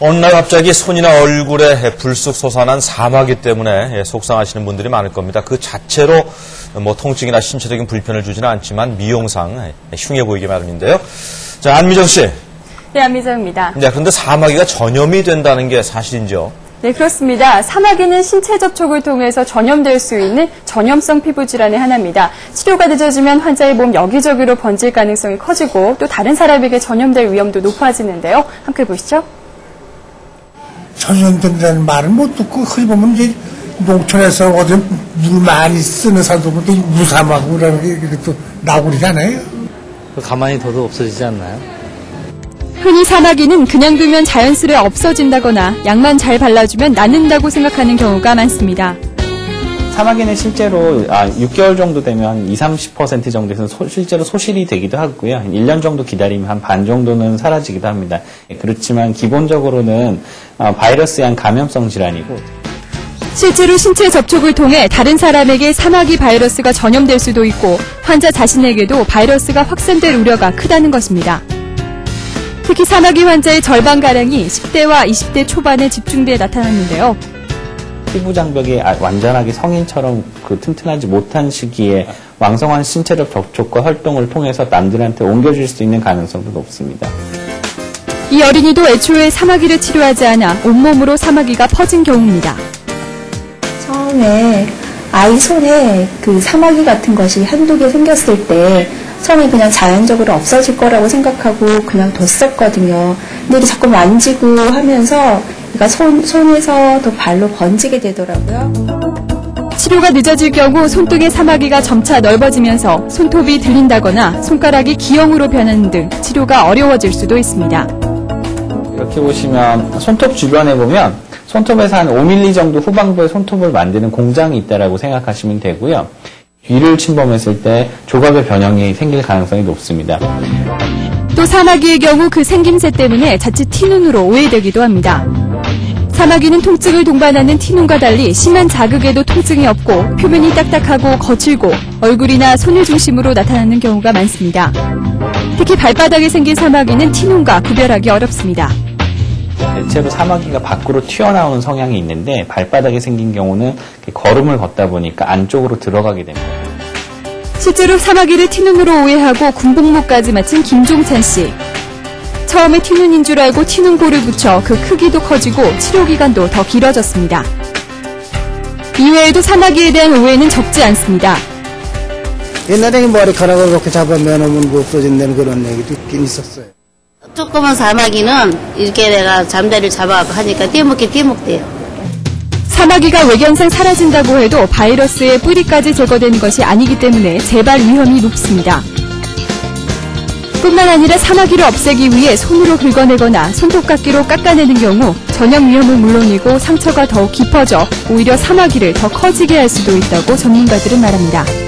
어느 날 갑자기 손이나 얼굴에 불쑥 솟아난 사마귀 때문에 속상하시는 분들이 많을 겁니다. 그 자체로 뭐 통증이나 신체적인 불편을 주지는 않지만 미용상 흉해 보이기 마련인데요. 자, 안미정 씨. 네, 안미정입니다. 네, 그런데 사마귀가 전염이 된다는 게 사실인지요? 네, 그렇습니다. 사마귀는 신체 접촉을 통해서 전염될 수 있는 전염성 피부 질환의 하나입니다. 치료가 늦어지면 환자의 몸 여기저기로 번질 가능성이 커지고 또 다른 사람에게 전염될 위험도 높아지는데요. 함께 보시죠. 전염된다는 말은 못 듣고 흔히 보면 이제 농촌에서 어디 물 많이 쓰는 사람들 보면 무사막이라는 게또 나오고 그러잖아요. 가만히 둬도 없어지지 않나요? 흔히 사마귀는 그냥 두면 자연스레 없어진다거나 약만 잘 발라주면 낫는다고 생각하는 경우가 많습니다. 사마귀는 실제로 6개월 정도 되면 20, 30% 정도에서 소, 실제로 소실이 되기도 하고요. 1년 정도 기다리면 한 반 정도는 사라지기도 합니다. 그렇지만 기본적으로는 어, 바이러스에 한 감염성 질환이고 실제로 신체 접촉을 통해 다른 사람에게 사마귀 바이러스가 전염될 수도 있고 환자 자신에게도 바이러스가 확산될 우려가 크다는 것입니다. 특히 사마귀 환자의 절반가량이 10대와 20대 초반에 집중돼 나타났는데요. 피부 장벽이 아, 완전하게 성인처럼 그 튼튼하지 못한 시기에 왕성한 신체적 접촉과 활동을 통해서 남들한테 옮겨질 수 있는 가능성도 높습니다. 이 어린이도 애초에 사마귀를 치료하지 않아 온몸으로 사마귀가 퍼진 경우입니다. 처음에 아이 손에 그 사마귀 같은 것이 한두 개 생겼을 때 처음에 그냥 자연적으로 없어질 거라고 생각하고 그냥 뒀었거든요. 근데 자꾸 만지고 하면서 그러니까 손, 손에서 또 발로 번지게 되더라고요. 치료가 늦어질 경우 손등의 사마귀가 점차 넓어지면서 손톱이 들린다거나 손가락이 기형으로 변하는 등 치료가 어려워질 수도 있습니다. 이렇게 보시면 손톱 주변에 보면 손톱에서 한 5mm 정도 후방부에 손톱을 만드는 공장이 있다라고 생각하시면 되고요. 귀를 침범했을 때 조각의 변형이 생길 가능성이 높습니다. 또 사마귀의 경우 그 생김새 때문에 자칫 티눈으로 오해되기도 합니다. 사마귀는 통증을 동반하는 티눈과 달리 심한 자극에도 통증이 없고 표면이 딱딱하고 거칠고 얼굴이나 손을 중심으로 나타나는 경우가 많습니다. 특히 발바닥에 생긴 사마귀는 티눈과 구별하기 어렵습니다. 대체로 사마귀가 밖으로 튀어나오는 성향이 있는데 발바닥에 생긴 경우는 걸음을 걷다 보니까 안쪽으로 들어가게 됩니다. 실제로 사마귀를 티눈으로 오해하고 군복무까지 마친 김종찬 씨. 처음에 티눈인 줄 알고 티눈골을 붙여 그 크기도 커지고 치료 기간도 더 길어졌습니다. 이외에도 사마귀에 대한 오해는 적지 않습니다. 옛날에는 머리카락을 그렇게 잡아매놓으면 그 없어진다는 그런 얘기도 있긴 있었어요. 조그만 사마귀는 이렇게 내가 잠자리를 잡아 하니까 떼먹게 떼먹대요. 사마귀가 외견상 사라진다고 해도 바이러스의 뿌리까지 제거되는 것이 아니기 때문에 재발 위험이 높습니다. 뿐만 아니라 사마귀를 없애기 위해 손으로 긁어내거나 손톱깎이로 깎아내는 경우 전염 위험은 물론이고 상처가 더욱 깊어져 오히려 사마귀를 더 커지게 할 수도 있다고 전문가들은 말합니다.